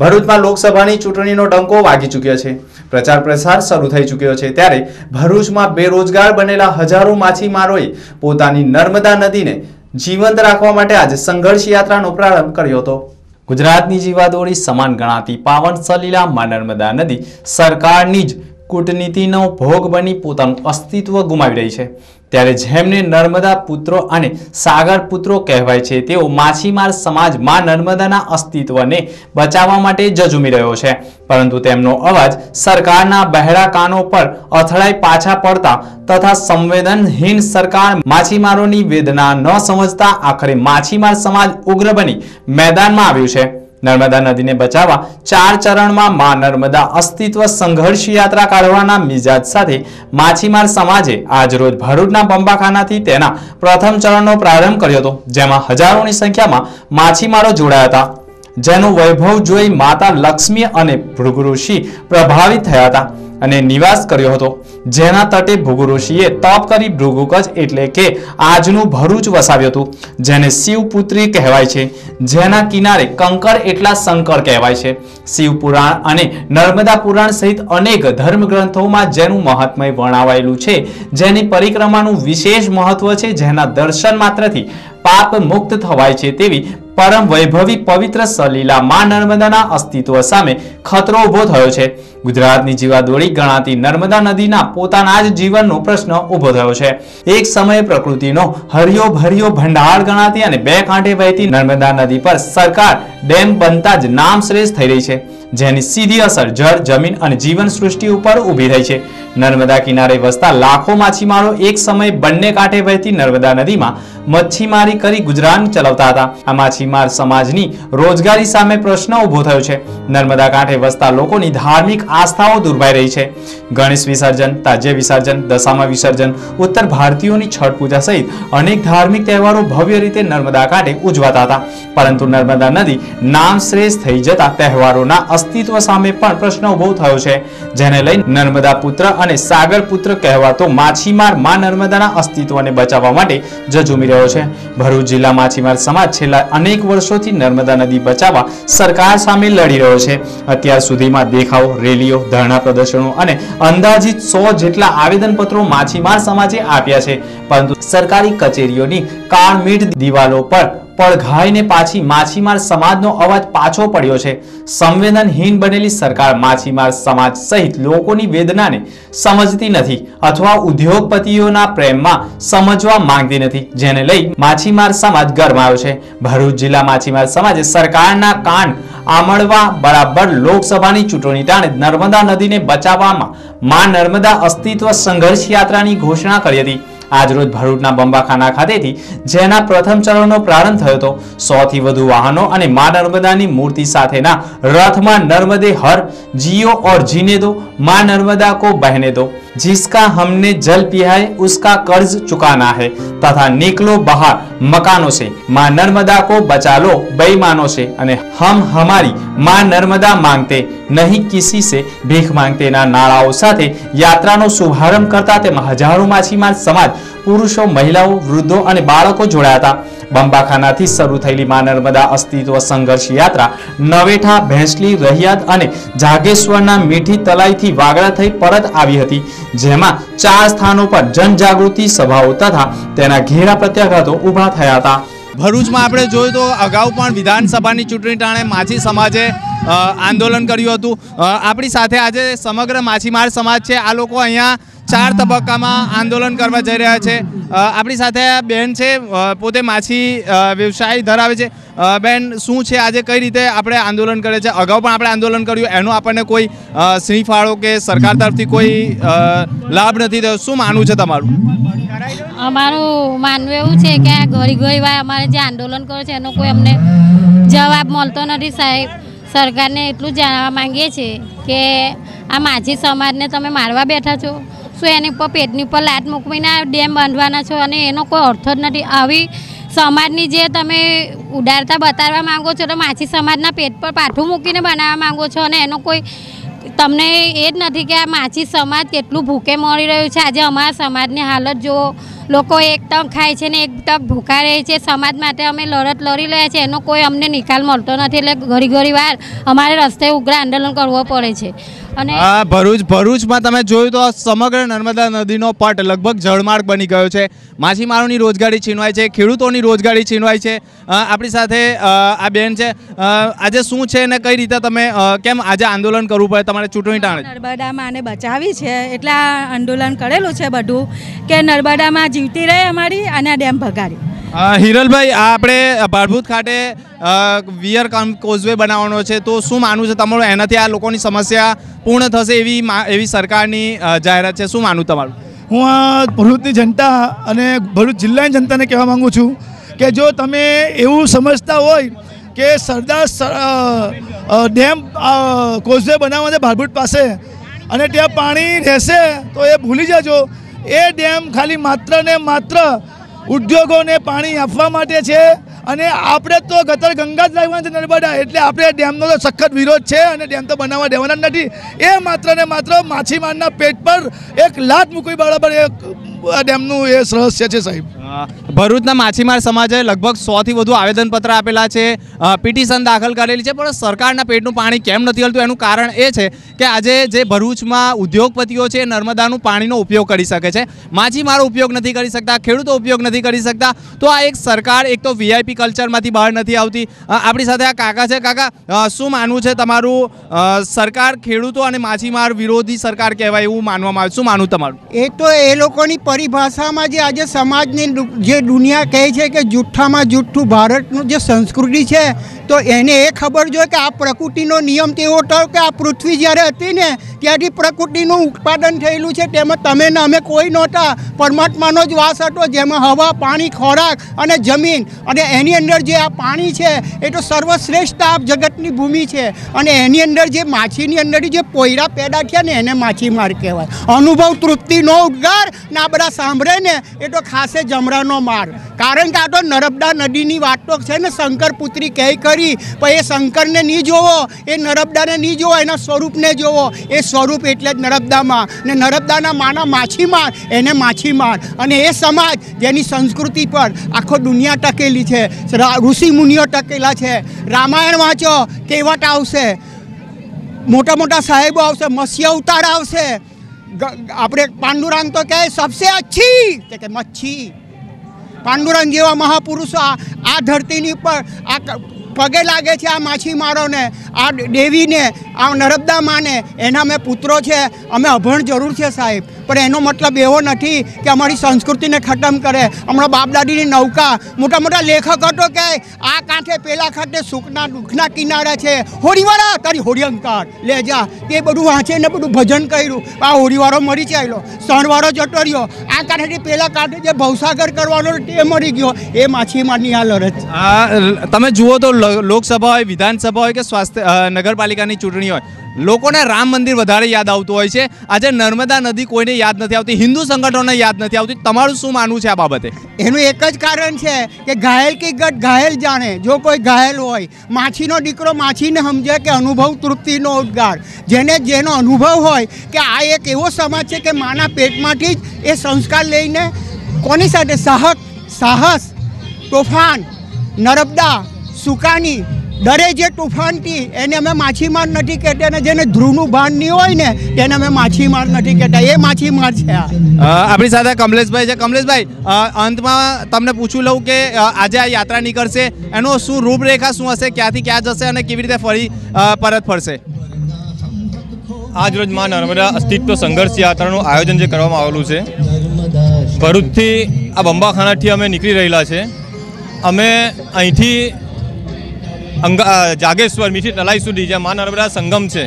ભરૂચમાં લોકસભાની ચૂંટણીનો ડંકો વાગી ચૂક્યો છે. પ્રચાર પ્રસાર શરૂ થઈ ચૂક્યો છે ત્યારે ભરૂચમાં બેરોજગાર બનેલા હજારો માછીમારોએ પોતાની નર્મદા નદીને જીવંત રાખવા માટે આજે સંઘર્ષ યાત્રાનો પ્રારંભ કર્યો હતો. ગુજરાતની જીવાદોરી સમાન ગણાતી પાવન સલીલા માં નર્મદા નદી સરકારની જ કૂટનીતિનો ભોગ બની પોતાનું અસ્તિત્વ ગુમાવી રહી છે. ત્યારે જેમને નર્મદા પુત્રો અને સાગર પુત્રો કહેવાય છે, તેઓ માછીમાર સમાજમાં નર્મદાના અસ્તિત્વને બચાવવા માટે જજુમી રહ્યો છે. પરંતુ તેમનો અવાજ સરકારના બહેરા કાનો પર અથડાઈ પાછા પડતા તથા સંવેદનહીન સરકાર માછીમારોની વેદના ન સમજતા આખરે માછીમાર સમાજ ઉગ્ર બની મેદાનમાં આવ્યું છે. નર્મદા નદીને બચાવવા ચાર ચરણમાં મા નર્મદા અસ્તિત્વ સંઘર્ષ યાત્રા કાઢવાના મિજાજ સાથે માછીમાર સમાજે આજરોજ ભરૂચના બંબાખાનાથી તેના પ્રથમ ચરણનો પ્રારંભ કર્યો હતો, જેમાં હજારોની સંખ્યામાં માછીમારો જોડાયા હતા, જેનું વૈભવ જોઈ માતા લક્ષ્મી અને ભૃગુઋષિ પ્રભાવિત થયા હતા. અને નિવાસ કર્યો હતો. જેના તટે ભૃગુઋષિએ તપ કરી ભૃગુકચ એટલે કે આજનું ભરૂચ વસાવ્યું હતું, જેને શિવપુત્રી કહેવાય છે. જેના કિનારે કંકર એટલા શંકર કહેવાય છે. શિવ પુરાણ અને નર્મદા પુરાણ સહિત અનેક ધર્મ ગ્રંથોમાં જેનું મહાત્મય વર્ણવાયેલું છે. જેની પરિક્રમાનું વિશેષ મહત્વ છે, જેના દર્શન માત્રથી પાપ મુક્ત થવાય છે તેવી પરમ વૈભવી પવિત્ર સલીલા મા નર્મદાના અસ્તિત્વ સામે ખતરો ઊભો થયો છે. ગુજરાતની જીવાદોળી ગણાતી નર્મદા નદીના પોતાના જ જીવનનો પ્રશ્ન ઊભો થયો છે. એક સમયે પ્રકૃતિનો હરિયો ભર્યો ભંડાર ગણાતી અને બે કાંઠે વહેતી નર્મદા નદી પર સરકાર ડેમ બનતા જ નામ શ્રેષ્ઠ થઈ રહી છે. જેની સીધી અસર જળ, જમીન અને જીવન સૃષ્ટિ ઉપર ઊભી રહી છે. નર્મદા કિનારે વસતા લાખો માછીમારો એક સમયે બંને કાંઠે વહેતી નર્મદા નદીમાં મચ્છીમારી કરી ગુજરાન ચલાવતા હતા. આ માછીમાર સમાજની રોજગારી સામે પ્રશ્ન ઊભો થયો છે. નર્મદા કાંઠે વસતા લોકોની ધાર્મિક આસ્થાઓ દુર્ભાઈ રહી છે. ગણેશ વિસર્જન, તાજ્ય વિસર્જન, દશામા વિસર્જન, ઉત્તર ભારતીયોની છઠ પૂજા સહિત અનેક ધાર્મિક તહેવારો ભવ્ય રીતે નર્મદા કાંઠે ઉજવાતા હતા. પરંતુ નર્મદા નદી નામ શ્રેષ્ઠ થઈ જતા તહેવારોના અસ્તિત્વ સામે પણ પ્રશ્ન ઊભો થયો છે. જેને લઈ નર્મદા પુત્ર અને સાગર પુત્ર કહેવાતો માછીમારમાં નર્મદાના અસ્તિત્વને બચાવવા માટે જજુમી રહ્યો છે. ભરૂચ જિલ્લા માછીમાર સમાજ છેલ્લા અનેક વર્ષોથી નર્મદા નદી બચાવવા સરકાર સામે લડી રહ્યો છે. અત્યાર સુધીમાં દેખાવો રેલીઓ ધરણા પ્રદર્શનો અને અંદાજિત સો જેટલા આવેદનપત્રો માછીમાર સમાજે આપ્યા છે. પરંતુ સરકારી કચેરીઓની કાળમીટ દિવાલો પર પડઘાઈને પાછી માછીમાર સમાજનો અવાજ પાછો પડ્યો છે. સંવેદનહીન બનેલી સરકાર માછીમાર સમાજ સહિત લોકોની વેદનાને સમજતી નથી અથવા ઉદ્યોગપતિઓના પ્રેમમાં સમજવા માંગતી નથી, જેને લઈ માછીમાર સમાજ ગરમાયો છે. ભરૂચ જિલ્લા માછીમાર સમાજે સરકારના કાન આમળવા બરાબર લોકસભાની ચૂંટણી ટાણે નર્મદા નદીને બચાવવામાં માં નર્મદા અસ્તિત્વ સંઘર્ષ યાત્રાની ઘોષણા કરી હતી. આજરોજ ભરૂચના બંબાખાના ખાતેથી જેના પ્રથમ ચરણનો પ્રારંભ થયો હતો સો થી વધુ વાહનો અને મા નર્મદાની મૂર્તિ સાથેના રથમાં નર્મદે હર जियो और जीने दो माँ नर्मदा को बहने दो जिसका हमने जल पिया है उसका कर्ज चुकाना है तथा निकलो बाहर मकानों से माँ नर्मदा को बचा लो बेईमानों से અને હમ हमारी माँ नर्मदा मांगते नहीं किसी से ભીખ માંગતે ના નારાઓ સાથે યાત્રાનો શુભારંભ કરતા તેમાં હજારો માછીમાર સમાજ પુરુષો, મહિલાઓ, વૃદ્ધો અને બાળકો જોડાયા હતા. બંબાખાનાથી શરૂ થયેલી મા નર્મદા અસ્તિત્વ સંઘર્ષ યાત્રા નવેઠા, ભેંસલી, રહિયાદ અને જાગેશ્વરના મીઠી તલાઈથી વાગડા થઈ પરત આવી હતી, જેમાં ચાર સ્થાનો પર જનજાગૃતિ સભાઓ તથા તેના ઘેરા પ્રત્યાઘાતો ઊભા થયા હતા. ભરૂચમાં આપણે જોયું તો અગાઉ પણ વિધાનસભાની ચૂંટણી ટાણે માછી સમાજે આંદોલન કર્યું હતું. આપણી સાથે આજે સમગ્ર માછીમાર સમાજ છે. આ લોકો અહીંયા ચાર તબક્કામાં આંદોલન કરવા જઈ રહ્યા છે. આપણી સાથે બેન છે પોતે માછી વ્યવસાય ધરાવે છે. બેન, શું છે, આજે કઈ રીતે આપણે આંદોલન કરે છે? અગાઉ પણ આપણે આંદોલન કર્યું, એનો આપણને કોઈ શ્રીફાળો કે સરકાર તરફથી કોઈ લાભ નથી થયો. શું માનવું છે તમારું? અમારું માનવું એવું છે કે આ ઘરી ઘરી વાર અમારે જે આંદોલન કર્યું છે, એનો કોઈ અમને જવાબ મળતો નથી સાહેબ. સરકારને એટલું જાણવા માંગીએ છીએ કે આ માછી સમાજને તમે મારવા બેઠા છો. શું એની ઉપર પેટની ઉપર લાટ મૂકવીને ડેમ બાંધવાના છો અને એનો કોઈ અર્થ જ નથી. આવી સમાજની જે તમે ઉદારતા બતાવવા માંગો છો, તો માછી સમાજના પેટ પર પાઠું મૂકીને બનાવવા માંગો છો અને એનો કોઈ તમને એ જ નથી કે આ માછી સમાજ કેટલું ભૂકે મળી રહ્યું છે. આજે અમારા સમાજની હાલત જુઓ લોકો એક ટંક ખાય છે ને એક ટંક ભૂખા રહે છે. સમાજ માટે અમે લડત લડી રહ્યા છીએ. એનો કોઈ અમને નિકાલ મળતો નથી. એટલે ઘડી ઘડી વાર અમારે રસ્તે ઉગ્ર આંદોલન કરવું પડે છે. અને આ ભરૂચ ભરૂચમાં તમે જોયું તો સમગ્ર નર્મદા નદીનો પટ લગભગ જળમાર્ગ બની ગયો છે. માછીમારોની રોજગારી છીનવાય છે ખેડૂતોની રોજગારી છીનવાય છે. આપણી સાથે આ બેન છે. આજે શું છે અને કઈ રીતે તમે કેમ આજે આંદોલન કરવું પડે? તમારે ચૂંટણી ટાણે. નર્મદામાં આને બચાવી છે. એટલે આ આંદોલન કરેલું છે બધું. કે નર્મદામાં જીવતી રહે અમારી અને આ ડેમ ભગાડી. હિરલભાઈ આ આપણે ભાડભૂત ખાતે વિયર કોઝવે બનાવવાનો છે. તો શું માનવું છે તમારું? એનાથી આ લોકોની સમસ્યા પૂર્ણ થશે એવી એવી સરકારની જાહેરાત છે. શું માનવું તમારું? હું આ ભરૂચની જનતા અને ભરૂચ જિલ્લાની જનતાને કહેવા માંગુ છું કે જો તમે એવું સમજતા હોય કે સરદાર ડેમ કોઝવે બનાવવા છે ભાડભૂત પાસે અને ત્યાં પાણી રહેશે તો એ ભૂલી જજો. એ ડેમ ખાલી માત્ર ને માત્ર ઉદ્યોગોને પાણી આપવા માટે છે અને આપણે તો ગતર ગંગા જ લાવવાના છે નર્મદા એટલે આપણે ડેમનો તો સખત વિરોધ છે અને ડેમ તો બનાવવા દેવાના જ નથી. એ માત્ર ને માત્ર માછીમારના પેટ પર એક લાત મૂકવી બરાબર એક ડેમનું એ રહસ્ય છે સાહેબ. ભરૂચના માછીમાર સમાજે લગભગ સોથી વધુ આવેદનપત્ર આપેલા છે. પિટિશન દાખલ કરેલી છે, પણ સરકારના પેટનું પાણી કેમ નથી હલતું? એનું કારણ એ છે કે આજે જે ભરૂચમાં ઉદ્યોગપતિઓ છે નર્મદાનું પાણીનો ઉપયોગ કરી શકે છે. માછીમારો ઉપયોગ નથી કરી શકતા, ખેડૂતો ઉપયોગ નથી કરી શકતા. તો આ એક સરકાર, એક તો વીઆઈપી કલ્ચરમાંથી બહાર નથી આવતી. આપણી સાથે આ કાકા છે. કાકા શું માનવું છે તમારું? સરકાર ખેડૂતો અને માછીમાર વિરોધી સરકાર કહેવાય એવું માનવામાં આવે શું માનવું તમારું? એ તો એ લોકોની પરિભાષામાં જે આજે સમાજની જે દુનિયા કહે છે કે જુઠ્ઠામાં જુઠ્ઠું ભારતનું જે સંસ્કૃતિ છે, તો એને એ ખબર જોઈએ કે આ પ્રકૃતિનો નિયમ તો એવો હતો કે આ પૃથ્વી જ્યારે હતી ને, ત્યાંથી પ્રકૃતિનું ઉત્પાદન થયેલું છે. તેમાં તમે ને અમે કોઈ નહોતા. પરમાત્માનો જ વાસ હતો, જેમાં હવા, પાણી, ખોરાક અને જમીન. અને એની અંદર જે આ પાણી છે, એ તો સર્વશ્રેષ્ઠ આ જગતની ભૂમિ છે. અને એની અંદર જે માછીની અંદર જે પોયરા પેદા થયા ને, એને માછીમાર કહેવાય. અનુભવ તૃપ્તિનો ઉદ્ગાર ને બધા સાંભળે ને, એ તો ખાસે જમરાનો માર. કારણ કે આ તો નર્મદા નદીની વાત તો છે ને, શંકર પુત્રી કહે કરી પણ એ શંકરને નહીં જોવો, એ નર્મદાને નહીં જોવો, એના સ્વરૂપને જોવો. એ સ્વરૂપ એટલે જ નર્મદામાં. ને નર્મદાના માના માછીમાર એને માછીમાર અને એ સમાજ જેની સંસ્કૃતિ પર આખો દુનિયા ટકેલી છે. ઋષિ મુનિઓ ટકેલા છે. રામાયણ વાંચો કેવટ આવશે. મોટા મોટા સાહેબો આવશે, મત્સ્ય અવતાર આવશે. આપણે પાંડુરંગ તો કહે, સબસે અચ્છી. કે, મચ્છી. પાંડુરંગ જેવા મહાપુરુષો આ ધરતીની ઉપર આ પગે લાગે છે આ માછીમારોને, આ દેવીને આ નર્મદા માને એના મેં પુત્રો છે, અમે અભણ જરૂર છે સાહેબ. પણ એનો મતલબ એવો નથી કે અમારી સંસ્કૃતિને ખતમ કરે. હમણાં બાપદાદીની નૌકા, મોટા મોટા લેખક હતો કે આ કાંઠે પેલા ખાતે સુખના દુઃખના કિનારા છે. હોળીવાળા, તારી હોળીઅંકાર લે જા. તે બધું વાંચે ને બધું ભજન કર્યું. આ હોળીવાળો મરી ચાલ્યો. સણવાળો જતો રહ્યો આ કાંઠેથી પેલા કાંઠે જે ભવસાગર કરવાનો તે મરી ગયો. એ માછીમારની આ લડત. તમે જુઓ તો લોકસભા હોય, વિધાનસભા હોય કે સ્વાસ્થ્ય નગરપાલિકાની ચૂંટણી હોય લોકોને રામ મંદિર વધારે યાદ આવતું હોય છે. આજે નર્મદા નદી કોઈને યાદ નથી આવતી, હિન્દુ સંગઠનોને યાદ નથી આવતી. તમારું શું માનવું છે આ બાબતે? એનું એક જ કારણ છે કે ઘાયલ કી ગટ ઘાયલ જાણે, જો કોઈ ઘાયલ હોય, માછીનો દીકરો માછીને સમજે કે અનુભવ તૃપ્તિનો ઉદ્ગાર જેને જેનો અનુભવ હોય કે આ એક એવો સમાજ છે કે માના પેટમાંથી જ એ સંસ્કાર લઈને કોની સાથે સાહક, સાહસ, તોફાન, નર્મદા, સુકાની ડરે જે તુફાનથી એને અમે માછીમાર નથી કહેતા અને જેને ધ્રુવનું ભાન નહીં હોય ને તેને અમે માછીમાર નથી કહેતા. એ માછીમાર છે આ. આપણી સાથે કમલેશભાઈ છે. કમલેશભાઈ અંતમાં તમને પૂછું લઉં કે આજે આ યાત્રા નીકળશે. એનો શું રૂપરેખા શું હશે? ક્યાંથી ક્યાં જશે અને કેવી રીતે ફરી પરત ફરશે? આજરોજમાં નર્મદા અસ્તિત્વ સંઘર્ષ યાત્રાનું આયોજન જે કરવામાં આવેલું છે ભરૂચથી આ બંબાખાનાથી અમે નીકળી રહેલા છે. અમે અહીંથી અંગા જાગેશ્વર, મીઠી તલાઈ સુધી, જ્યાં મા નર્મદા સંગમ છે.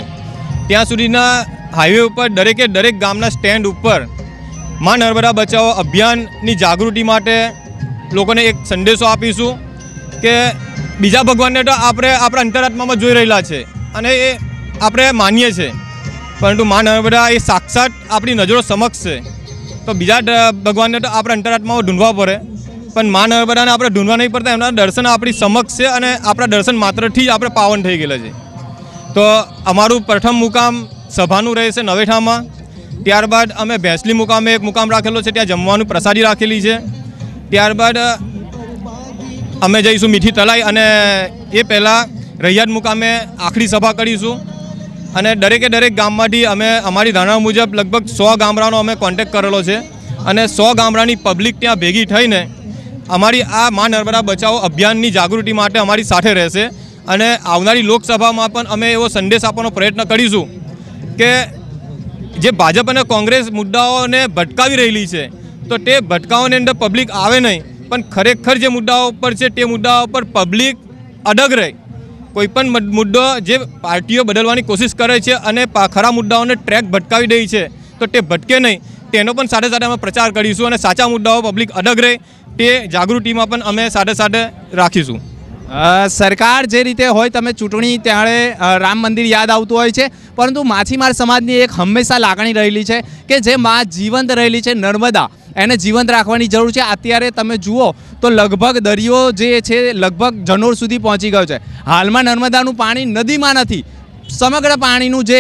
ત્યાં સુધીના હાઈવે ઉપર દરેકે દરેક ગામના સ્ટેન્ડ ઉપર મા નર્મદા બચાવો અભિયાનની જાગૃતિ માટે લોકોને એક સંદેશો આપીશું કે બીજા ભગવાનને તો આપણે આપણા અંતરાત્મામાં જોઈ રહેલા છે અને એ આપણે માનીએ છીએ પરંતુ મા નર્મદા એ સાક્ષાત આપણી નજરો સમક્ષ છે. તો બીજા ભગવાનને તો આપણે અંતરાત્મામાં ઢૂંઢવા પડે. પણ મા નર્મદાને આપણે ઢૂંઢવા નહીં પડતા, એમના દર્શન આપણી સમક્ષ છે અને આપણા દર્શન માત્રથી જ આપણે પાવન થઈ ગયેલા છે. તો અમારું પ્રથમ મુકામ સભાનું રહેશે નવેઠામાં. ત્યારબાદ અમે ભેંસલી મુકામે એક મુકામ રાખેલો છે, ત્યાં જમવાનું પ્રસાદી રાખેલી છે. ત્યારબાદ અમે જઈશું મીઠી તલાઈ અને એ પહેલાં રૈયાદ મુકામે આખરી સભા કરીશું. અને દરેકે દરેક ગામમાંથી અમે, અમારી ધારણા મુજબ લગભગ સો ગામડાનો અમે કોન્ટેક કરેલો છે. અને સો ગામડાની પબ્લિક ત્યાં ભેગી થઈને અમારી આ મા નર્મદા બચાવો અભિયાનની જાગૃતિ માટે અમારી સાથે રહેશે અને આવનારી લોકસભામાં પણ અમે એવો સંદેશ આપવાનો પ્રયત્ન કરીશું કે જે ભાજપ અને કોંગ્રેસ મુદ્દાઓને ભટકાવી રહેલી છે, તો તે ભટકાવાની અંદર પબ્લિક આવે નહીં, પણ ખરેખર જે મુદ્દાઓ પર છે તે મુદ્દાઓ પર પબ્લિક અડગ રહે. કોઈપણ મુદ્દો જે પાર્ટીઓ બદલવાની કોશિશ કરે છે અને ખરા મુદ્દાઓને ટ્રેક ભટકાવી દે છે, તો તે ભટકે નહીં. તેનો પણ સાથે સાથે અમે પ્રચાર કરીશું અને સાચા મુદ્દાઓ પબ્લિક અડગ રહે. તે જાગૃતિમાં પણ અમે સાથે સાથે રાખીશું. સરકાર જે રીતે હોય તમે ચૂંટણી ત્યારે રામ મંદિર યાદ આવતું હોય છે, પરંતુ માછીમાર સમાજની એક હંમેશા લાગણી રહેલી છે કે જે માં જીવંત રહેલી છે નર્મદા. એને જીવંત રાખવાની જરૂર છે. અત્યારે તમે જુઓ તો લગભગ દરિયો જે છે, લગભગ જનોર સુધી પહોંચી ગયો છે. હાલમાં નર્મદાનું પાણી નદીમાં નથી. સમગ્ર પાણીનું જે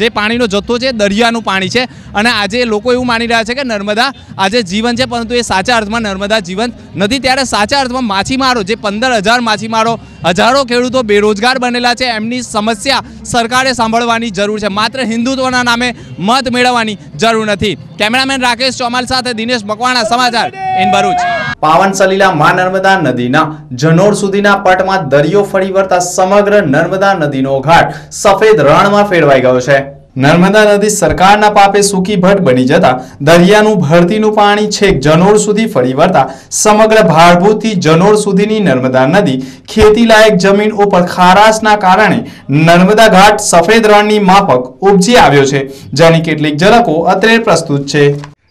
જે પાણીનો જથ્થો છે, દરિયાનું પાણી છે. અને આજે લોકો એવું માની રહ્યા છે કે નર્મદા આજે જીવન છે, પરંતુ એ સાચા અર્થમાં નર્મદા જીવન નથી. ત્યારે સાચા અર્થમાં માછીમારો, જે પંદર હજાર માછીમારો, હજારો ખેડૂતો બેરોજગાર બનેલા છે, એમની સમસ્યા સરકારે સાંભળવાની જરૂર છે. માત્ર હિન્દુત્વના નામે મત મેળવવાની જરૂર નથી. કેમેરામેન રાકેશ ચોમાલ સાથે દિનેશ મકવાણા, સમાચાર ઇન ભરૂચ. પાવન સલીલા મા નર્મદા નદીના જનોર સુધીના પટમાં દરિયો ફરી વળતા સમગ્ર નર્મદા નદીનો ઘાટ સફેદ રણમાં ફેરવાઈ ગયો છે. નર્મદા નદી સરકારના પાપે સૂકી ભટ્ટ બની જતા દરિયાનું ભરતીનું પાણી છેક જનોર સુધી ફરી વળતા સમગ્ર ભારભૂતથી જનોર સુધીની નર્મદા નદી ખેતીલાયક જમીન ઉપર ખારાશના કારણે નર્મદા ઘાટ સફેદ રણની માફક ઉપજી આવ્યો છે, જેની કેટલીક ઝલકો અત્રે પ્રસ્તુત છે.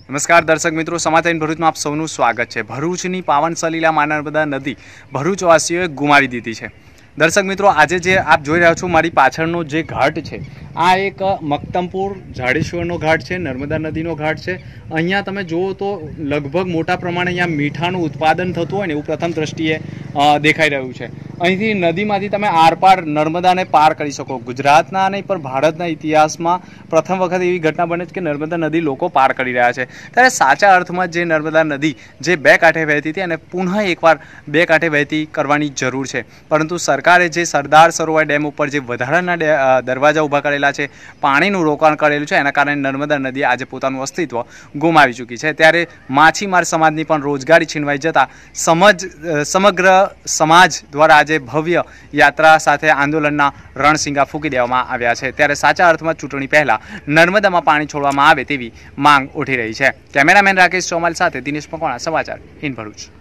નમસ્કાર, દર્શક મિત્રો, સમાચાર ભરૂચમાં આપ સૌનું સ્વાગત છે. ભરૂચની પાવન સલીલા મા નર્મદા નદી ભરૂચવાસીઓએ ગુમાવી દીધી છે. દર્શક મિત્રો, આજે જે આપ જોઈ રહ્યા છો, મારી પાછળનો જે ઘાટ છે, આ એક મક્તમપુર જાડેશ્વરનો ઘાટ છે, નર્મદા નદીનો ઘાટ છે. અહીંયા તમે જુઓ તો લગભગ મોટા પ્રમાણે અહીંયા મીઠાનું ઉત્પાદન થતું હોય ને એવું પ્રથમ દ્રષ્ટિએ દેખાઈ રહ્યું છે. અહીંથી નદીમાંથી તમે આરપાર નર્મદાને પાર કરી શકો. ગુજરાતના નહીં, પણ ભારતના ઇતિહાસમાં પ્રથમ વખત એવી ઘટના બને છે કે નર્મદા નદી લોકો પાર કરી રહ્યા છે. ત્યારે સાચા અર્થમાં જે નર્મદા નદી જે બે કાંઠે વહેતી હતી અને પુનઃ એકવાર બે કાંઠે વહેતી કરવાની જરૂર છે. પરંતુ સરકારે જે સરદાર સરોવર ડેમ ઉપર જે વધારાના દરવાજા ઊભા કરેલા છે, પાણીનું રોકાણ કરેલું છે, એના કારણે નર્મદા નદી આજે પોતાનું અસ્તિત્વ ગુમાવી ચૂકી છે. ત્યારે માછીમાર સમાજની પણ રોજગારી છીનવાઈ જતા સમજ સમગ્ર સમાજ દ્વારા આજે ભવ્ય યાત્રા સાથે આંદોલનના રણસિંગા ફૂંકી દેવામાં આવ્યા છે. ત્યારે સાચા અર્થમાં ચૂંટણી પહેલા નર્મદામાં પાણી છોડવામાં આવે તેવી માંગ ઉઠી રહી છે. કેમેરામેન રાકેશ ચોમાલ સાથે દિનેશ મકવાણા, સમાચાર, હિન્દ ભરૂચ.